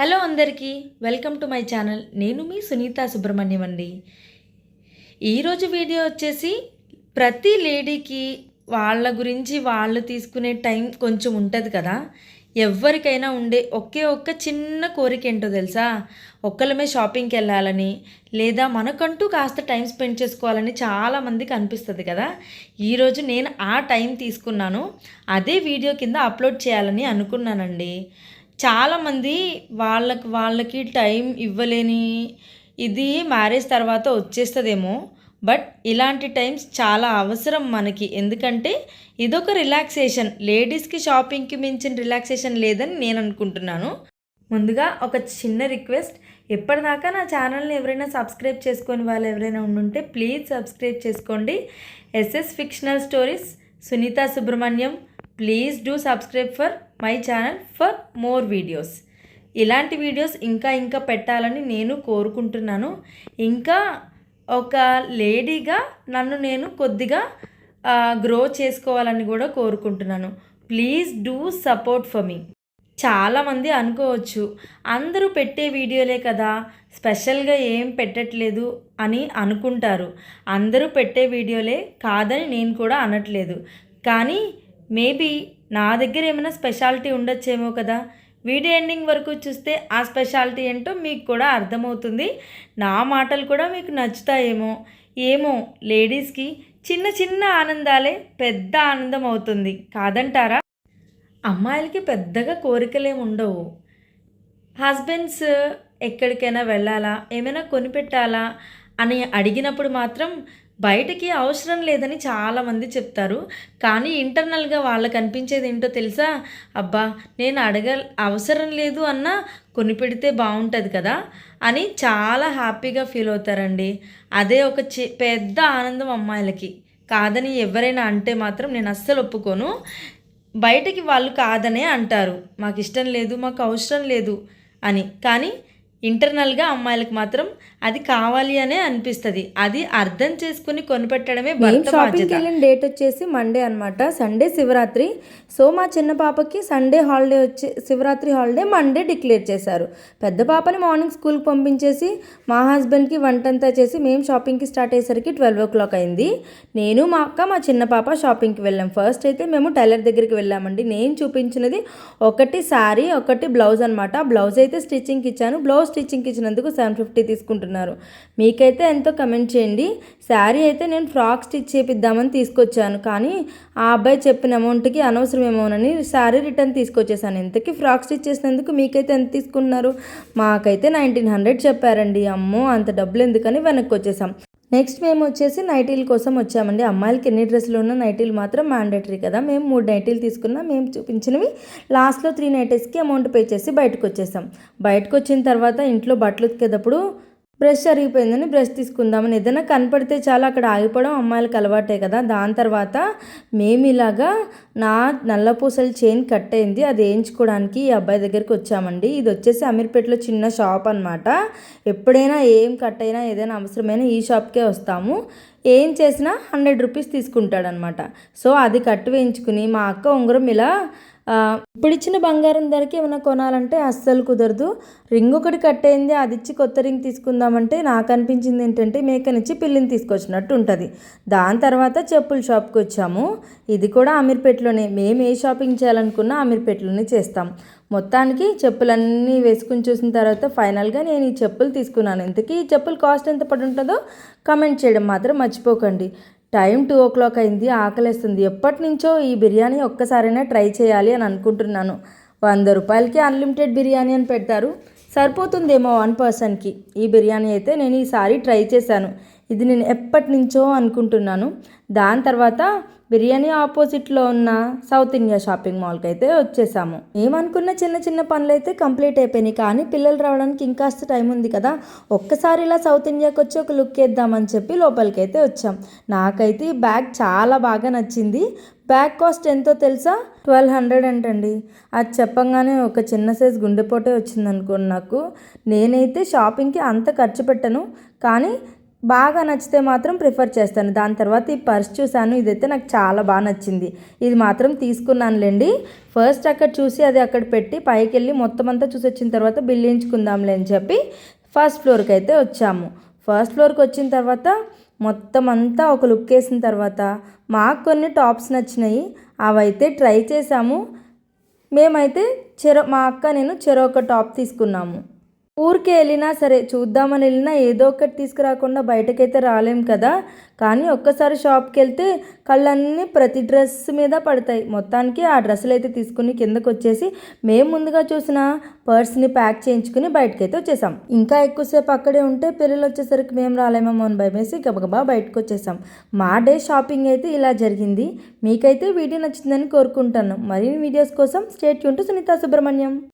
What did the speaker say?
Hello అందరికీ welcome to my channel. నేను మీ సునీత సుబ్రహ్మణ్యం అండి. ఈరోజు వీడియో వచ్చేసి ప్రతి లేడీకి వాళ్ళ గురించి వాళ్ళు తీసుకునే టైం కొంచెం ఉంటుంది కదా. ఎవరికైనా ఉండే ఒకే ఒక్క చిన్న కోరిక ఏంటో తెలుసా? ఒక్కలమే షాపింగ్కి వెళ్ళాలని లేదా మనకంటూ కాస్త టైం స్పెండ్ చేసుకోవాలని చాలామందికి అనిపిస్తుంది కదా. ఈరోజు నేను ఆ టైం తీసుకున్నాను. అదే వీడియో కింద అప్లోడ్ చేయాలని అనుకున్నానండి. చాలామంది వాళ్ళకి వాళ్ళకి టైం ఇవ్వలేని ఇది మ్యారేజ్ తర్వాత వచ్చేస్తుందేమో. బట్ ఇలాంటి టైమ్స్ చాలా అవసరం మనకి. ఎందుకంటే ఇదొక రిలాక్సేషన్. లేడీస్కి షాపింగ్కి మించిన రిలాక్సేషన్ లేదని నేను అనుకుంటున్నాను. ముందుగా ఒక చిన్న రిక్వెస్ట్. ఎప్పటిదాకా నా ఛానల్ని ఎవరైనా సబ్స్క్రైబ్ చేసుకొని వాళ్ళు ఎవరైనా ఉండుంటే ప్లీజ్ సబ్స్క్రైబ్ చేసుకోండి. SS fictional stories Sunitha Subrahmanyam. Please do subscribe for my channel for more videos. ఇలాంటి వీడియోస్ ఇంకా ఇంకా పెట్టాలని నేను కోరుకుంటున్నాను. ఇంకా ఒక లేడీగా నన్ను నేను కొద్దిగా గ్రో చేసుకోవాలని కూడా కోరుకుంటున్నాను. Please do support for me. చాలామంది అనుకోవచ్చు అందరూ పెట్టే వీడియోలే కదా స్పెషల్గా ఏం పెట్టట్లేదు అని అనుకుంటారు. అందరూ పెట్టే వీడియోలే కాదని నేను కూడా అనట్లేదు. కానీ మేబీ నా దగ్గర ఏమైనా స్పెషాలిటీ ఉండొచ్చేమో కదా. వీడియో ఎండింగ్ వరకు చూస్తే ఆ స్పెషాలిటీ ఏంటో మీకు కూడా అర్థమవుతుంది. నా మాటలు కూడా మీకు నచ్చుతాయేమో. ఏమో లేడీస్కి చిన్న చిన్న ఆనందాలే పెద్ద ఆనందం అవుతుంది. కాదంటారా? అమ్మాయిలకి పెద్దగా కోరికలేమి ఉండవు. హస్బెండ్స్ ఎక్కడికైనా వెళ్ళాలా? ఏమైనా కొనిపెట్టాలా? అని అడిగినప్పుడు మాత్రం బయటకి అవసరం లేదని చాలామంది చెప్తారు. కానీ ఇంటర్నల్గా వాళ్ళకు అనిపించేది ఏంటో తెలుసా? అబ్బా నేను అడగ అవసరం లేదు అన్నా కొనిపెడితే బాగుంటుంది కదా? అని చాలా హ్యాపీగా ఫీల్ అవుతారండి. అదే ఒక చి పెద్ద ఆనందం అమ్మాయిలకి. కాదని ఎవరైనా అంటే మాత్రం నేను అస్సలు ఒప్పుకోను. బయటకి వాళ్ళు కాదనే అంటారు. మాకు ఇష్టం లేదు మాకు అవసరం లేదు అని. కానీ ఇంటర్నల్గా అమ్మాయిలకు మాత్రం అది కావాలి అనే అనిపిస్తుంది. అది అర్థం చేసుకుని కొనిపెట్టడమే షాపింగ్కి వెళ్ళిన డేట్ వచ్చేసి మండే అనమాట సండే శివరాత్రి. సో మా చిన్న పాపకి సండే హాలిడే వచ్చి శివరాత్రి హాలిడే మండే డిక్లేర్ చేశారు. పెద్ద పాపని మార్నింగ్ స్కూల్కి పంపించేసి మా హస్బెండ్కి వంటంతా చేసి మేము షాపింగ్కి స్టార్ట్ అయ్యేసరికి ట్వెల్వ్ ఓ క్లాక్ అయింది. నేను మా అక్క మా చిన్న పాప షాపింగ్కి వెళ్ళాం. ఫస్ట్ అయితే మేము టైలర్ దగ్గరికి వెళ్ళామండి. నేను చూపించినది ఒకటి శారీ ఒకటి బ్లౌజ్ అనమాట బ్లౌజ్ అయితే స్టిచ్చింగ్కి ఇచ్చాను. బ్లౌజ్ స్టిచ్చింగ్కి ఇచ్చినందుకు సెవెన్ ఫిఫ్టీ అంటున్నారు. మీకైతే ఎంతో కమెంట్ చేయండి. శారీ అయితే నేను ఫ్రాక్ స్టిచ్ చేపిద్దామని తీసుకొచ్చాను. కానీ ఆ అబ్బాయి చెప్పిన అమౌంట్కి అనవసరమేమోనని శారీ రిటర్న్ తీసుకొచ్చేసాను. ఇంతకీ ఫ్రాక్ స్టిచ్ చేసినందుకు మీకైతే ఎంత తీసుకున్నారు? మాకైతే నైన్టీన్ హండ్రెడ్ చెప్పారండి. అమ్మో అంత డబ్బులు ఎందుకని వెనక్కి వచ్చేసాం. నెక్స్ట్ మేము వచ్చేసి నైటీల కోసం వచ్చామండి. అమ్మాయిలకి ఎన్ని డ్రెస్సులు ఉన్న నైటీలు మాత్రం మ్యాండేటరీ కదా. మేము మూడు నైటీలు తీసుకున్నాం మేము చూపించినవి. లాస్ట్లో త్రీ నైటీస్కి అమౌంట్ పే చేసి బయటకు వచ్చేసాం. బయటకు వచ్చిన తర్వాత ఇంట్లో బట్టలు ఉతికేటప్పుడు బ్రష్ అరిగిపోయిందని బ్రష్ తీసుకుందామని. ఏదైనా కనపడితే చాలా అక్కడ ఆగిపోవడం అమ్మాయిలకు అలవాటే కదా. దాని తర్వాత మేము ఇలాగా నా నల్లపూసల చైన్ కట్ అయింది. అది వేయించుకోవడానికి ఈ అబ్బాయి దగ్గరికి వచ్చామండి. ఇది వచ్చేసి అమీర్పేటలో చిన్న షాప్ అనమాట ఎప్పుడైనా ఏం కట్ అయినా ఏదైనా అవసరమైనా ఈ షాప్కే వస్తాము. ఏం చేసినా హండ్రెడ్ రూపీస్ తీసుకుంటాడనమాట సో అది కట్టు వేయించుకుని మా అక్క ఉంగరం ఇలా ఇప్పుడు ఇచ్చిన బంగారం ధరకి ఏమైనా కొనాలంటే అస్సలు కుదరదు. రింగ్ ఒకటి కట్టయింది అది ఇచ్చి కొత్త రింగ్ తీసుకుందామంటే నాకు అనిపించింది ఏంటంటే మేకనిచ్చి పిల్లిని తీసుకొచ్చినట్టు ఉంటుంది. దాని తర్వాత చెప్పుల షాప్కి వచ్చాము. ఇది కూడా అమీర్పేటలోనే. మేము ఏ షాపింగ్ చేయాలనుకున్నా అమీర్పేటలోనే చేస్తాం. మొత్తానికి చెప్పులన్నీ వేసుకుని చూసిన తర్వాత ఫైనల్గా నేను ఈ చెప్పులు తీసుకున్నాను. ఇంతకీ ఈ చెప్పులు కాస్ట్ ఎంత పడి ఉంటుందో కమెంట్ చేయడం మాత్రం మర్చిపోకండి. టైం టూ ఓ క్లాక్ అయింది ఆకలేస్తుంది. ఎప్పటి నుంచో ఈ బిర్యానీ ఒక్కసారైనా ట్రై చేయాలి అని అనుకుంటున్నాను. వంద రూపాయలకి అన్లిమిటెడ్ బిర్యానీ అని పెడతారు. సరిపోతుందేమో వన్ పర్సన్కి. ఈ బిర్యానీ అయితే నేను ఈసారి ట్రై చేశాను. ఇది నేను ఎప్పటి నుంచో అనుకుంటున్నాను. దాని తర్వాత బిర్యానీ ఆపోజిట్లో ఉన్న సౌత్ ఇండియా షాపింగ్ మాల్కి అయితే వచ్చేసాము. ఏమనుకున్న చిన్న చిన్న పనులు అయితే కంప్లీట్ అయిపోయినాయి. కానీ పిల్లలు రావడానికి ఇంకాస్త టైం ఉంది కదా. ఒక్కసారి ఇలా సౌత్ ఇండియాకి వచ్చి ఒక లుక్ వేద్దామని చెప్పి లోపలికి అయితే వచ్చాం. నాకైతే ఈ బ్యాగ్ చాలా బాగా నచ్చింది. బ్యాగ్ కాస్ట్ ఎంతో తెలుసా? ట్వెల్వ్ హండ్రెడ్ అంటండి. అది చెప్పంగానే ఒక చిన్న సైజ్ గుండెపోటే వచ్చిందనుకోండి నాకు. నేనైతే షాపింగ్కి అంత ఖర్చు పెట్టను. కానీ బాగా నచ్చితే మాత్రం ప్రిఫర్ చేస్తాను. దాని తర్వాత ఈ పర్స్ చూశాను ఇదైతే నాకు చాలా బాగా నచ్చింది. ఇది మాత్రం తీసుకున్నానులేండి. ఫస్ట్ అక్కడ చూసి అది అక్కడ పెట్టి పైకి వెళ్ళి మొత్తం అంతా చూసి వచ్చిన తర్వాత బిల్లించుకుందాంలే అని చెప్పి ఫస్ట్ ఫ్లోర్కి అయితే వచ్చాము. ఫస్ట్ ఫ్లోర్కి వచ్చిన తర్వాత మొత్తం అంతా ఒక లుక్ వేసిన తర్వాత మాకు కొన్ని టాప్స్ నచ్చినాయి. అవైతే ట్రై చేసాము మేమైతే చెరో మా అక్క నేను చెరో ఒక టాప్ తీసుకున్నాము. ఊరికే వెళ్ళినా సరే చూద్దామని వెళ్ళినా ఏదో ఒకటి తీసుకురాకుండా బయటకైతే రాలేం కదా. కానీ ఒక్కసారి షాప్కి వెళ్తే కళ్ళన్నీ ప్రతి డ్రెస్ మీద పడతాయి. మొత్తానికి ఆ డ్రెస్సులు అయితే తీసుకుని కిందకు వచ్చేసి మేము ముందుగా చూసిన పర్స్ని ప్యాక్ చేయించుకుని బయటకైతే వచ్చేసాం. ఇంకా ఎక్కువసేపు అక్కడే ఉంటే పిల్లలు వచ్చేసరికి మేము రాలేమేమో అని భయమేసి గబగబా బయటకు వచ్చేసాం. మా డే షాపింగ్ అయితే ఇలా జరిగింది. మీకైతే వీడియో నచ్చిందని కోరుకుంటాను. మరిన్ని వీడియోస్ కోసం state Yoon to Sunitha Subrahmanyam.